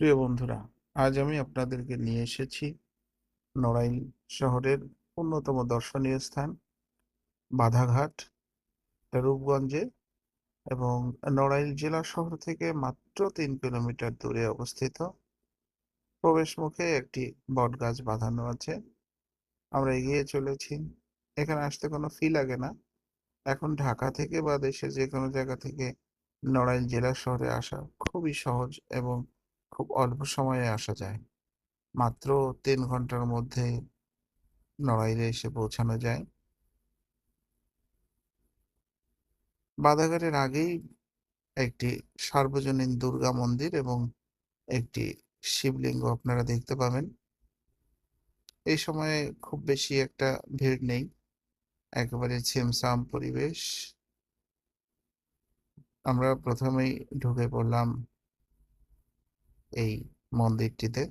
প্রিয় বন্ধুরা, আজ আমি আপনাদেরকে নিয়ে এসেছি নড়াইল শহরের অন্যতম দর্শনীয় স্থান, বাধাঘাট, রূপগঞ্জে এবং নড়াইল জেলা শহর থেকে মাত্র তিন কিলোমিটার দূরে অবস্থিত। প্রবেশ মুখে একটি বট গাছ বাঁধানো আছে। আমরা এগিয়ে চলেছি। এখানে আসতে কোনো ফি লাগে না। এখন ঢাকা থেকে বা দেশের যে কোনো জায়গা থেকে নড়াইল জেলা শহরে আসা খুবই সহজ এবং খুব অল্প সময়ে আসা যায়। মাত্র তিন ঘণ্টার মধ্যে নড়াইলে এসে পৌঁছানো যায়। বাধাঘাটের আগেই একটি সার্বজনীন দুর্গা মন্দির এবং একটি শিবলিঙ্গ আপনারা দেখতে পাবেন। এই সময়ে খুব বেশি একটা ভিড় নেই। একেবারে ছিমছাম পরিবেশ। আমরা প্রথমেই ঢুকে পড়লাম এই মন্দিরটিতে।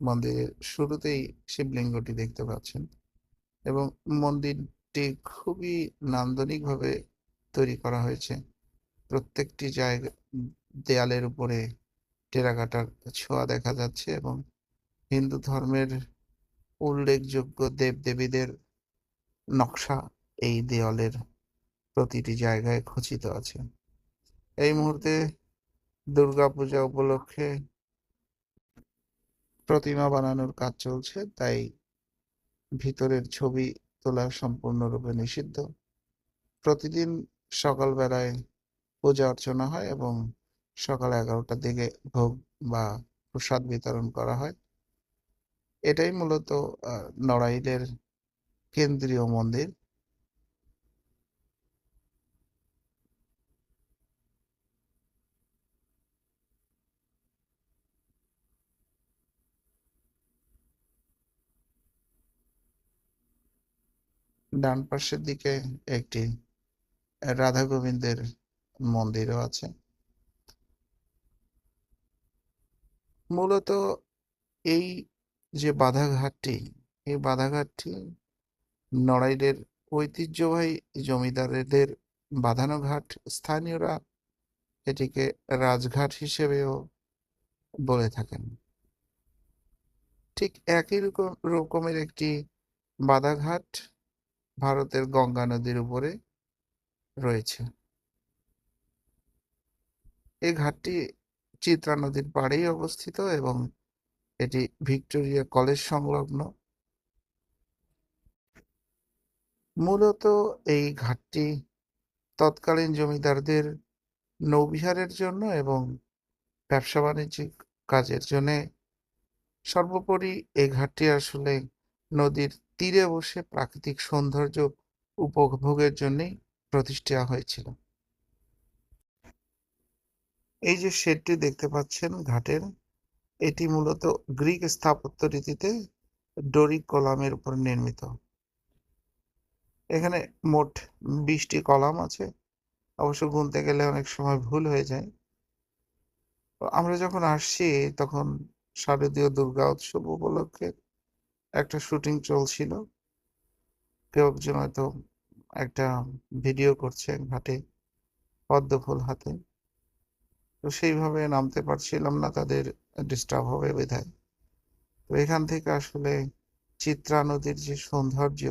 মন্দিরের শুরুতেই শিবলিঙ্গটি দেখতে পাচ্ছেন এবং মন্দিরটি খুবই নান্দনিকভাবে তৈরি করা হয়েছে। প্রত্যেকটি জায়গা, দেয়ালের উপরে টেরাকাটার ছোঁয়া দেখা যাচ্ছে এবং হিন্দু ধর্মের উল্লেখযোগ্য দেবদেবীদের নকশা এই দেয়ালের প্রতিটি জায়গায় খচিত আছে। এই মুহূর্তে দুর্গাপূজা উপলক্ষে প্রতিমা বানানোর কাজ চলছে, তাই ভিতরের ছবি তোলা সম্পূর্ণরূপে নিষিদ্ধ। প্রতিদিন সকালবেলায় পূজা অর্চনা হয় এবং সকাল এগারোটার দিকে ভোগ বা প্রসাদ বিতরণ করা হয়। এটাই মূলত নড়াইলের কেন্দ্রীয় মন্দির। ডান পাশের দিকে একটি রাধা গোবিন্দের মন্দিরও আছে। মূলত এই যে বাধাঘাটটি, এই বাধাঘাটটি নড়াইলের ঐতিহ্যবাহী জমিদারদের বাঁধানো ঘাট স্থানীয়রা এটিকে রাজঘাট হিসেবেও বলে থাকেন। ঠিক একই রকম, রকমের একটি বাধাঘাট ভারতের গঙ্গা নদীর উপরে রয়েছে। এই ঘাটটি চিত্রা নদীর পাড়েই অবস্থিত এবং এটি ভিক্টোরিয়া কলেজ সংলগ্ন। মূলত এই ঘাটটি তৎকালীন জমিদারদের নৌবিহারের জন্য এবং ব্যবসা বাণিজ্যিক কাজের জন্য। সর্বোপরি এই ঘাটটি আসলে নদীর তীরে বসে প্রাকৃতিক সৌন্দর্য উপভোগের জন্যই প্রতিষ্ঠা হয়েছিল। এই যে শেডটি দেখতে পাচ্ছেন ঘাটের, এটি মূলত গ্রিক স্থাপত্য রীতিতে ডোরিক কলামের উপর নির্মিত। এখানে মোট বিশটি কলাম আছে, অবশ্য গুনতে গেলে অনেক সময় ভুল হয়ে যায়। আমরা যখন আসছি তখন শারদীয় দুর্গা উৎসব উপলক্ষে একটা শুটিং চলছিল। কেউ একজন হয়তো একটা ভিডিও করছে ঘাটে, পদ্ম ফুল হাতে। তো সেইভাবে নামতে পারছিলাম না, তাদের ডিস্টার্ব হবে বিধায় তো এখান থেকে আসলে চিত্রা নদীর যে সৌন্দর্য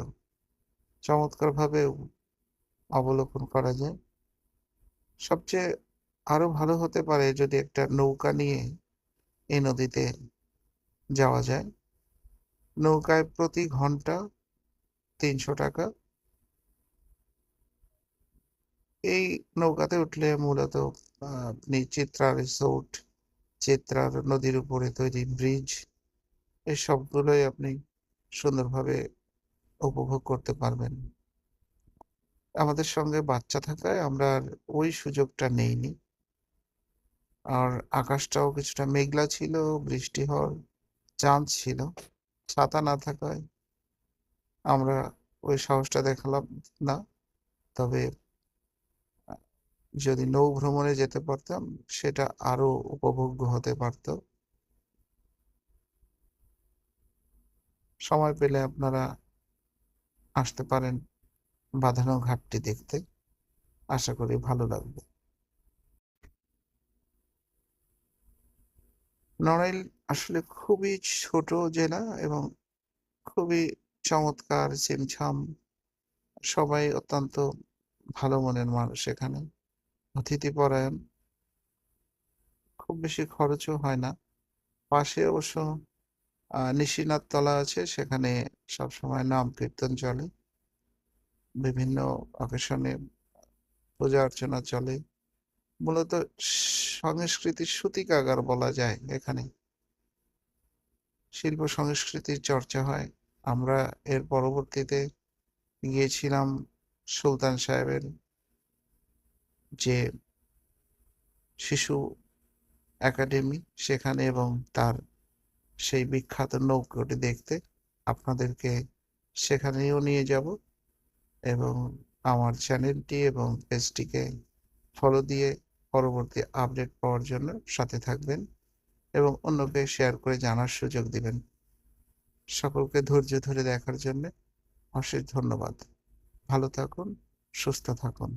চমৎকারভাবে অবলোকন করা যায়। সবচেয়ে আরও ভালো হতে পারে যদি একটা নৌকা নিয়ে এই নদীতে যাওয়া যায়। নৌকায় প্রতি ঘণ্টা তিনশো টাকা। এই নৌকাতে উঠলে মূলত আপনি চিত্রা রিসোর্ট, চিত্রার নদীর উপরে তৈরি ব্রিজ, এই সবগুলোই আপনি সুন্দরভাবে উপভোগ করতে পারবেন। আমাদের সঙ্গে বাচ্চা থাকায় আমরা ওই সুযোগটা নেইনি। আর আকাশটাও কিছুটা মেঘলা ছিল, বৃষ্টি হওয়ার চান্স ছিল। ছাতা না থাকায় আমরা ওই সাহসটা দেখালাম না। তবে, যদি নৌ ভ্রমণে যেতে পারতাম, সেটা আরও উপভোগ্য হতে পারত। সময় পেলে আপনারা আসতে পারেন বাঁধানো ঘাটটি দেখতে। আশা করি ভালো লাগবে। নড়াইল আসলে খুবই ছোট জেলা এবং খুবই চমৎকার ছিমছাম সবাই অত্যন্ত ভালো মনের মানুষ এখানে। অতিথিপরায়ণ। খুব বেশি খরচও হয় না। পাশে অবশ্য নিশিনাথ তলা আছে, সেখানে সবসময় নাম কীর্তন চলে। বিভিন্ন অকেশনে পূজা অর্চনা চলে। মূলত সংস্কৃতির সূতিকাগার বলা যায় এখানে। শিল্প সংস্কৃতির চর্চা হয়। আমরা এর পরবর্তীতে গিয়েছিলাম সুলতান সাহেবের যে শিশু একাডেমি সেখানে এবং তার সেই বিখ্যাত নৌকোটি দেখতে আপনাদেরকে সেখানেও নিয়ে যাব এবং আমার চ্যানেলটি এবং পেজটিকে ফলো দিয়ে পরবর্তী আপডেট পাওয়ার জন্য সাথে থাকবেন। এবং অন্যকে শেয়ার করে জানার সুযোগ দিবেন। সকলকে ধৈর্য ধরে দেখার জন্য অশেষ ধন্যবাদ। ভালো থাকুন, সুস্থ থাকুন।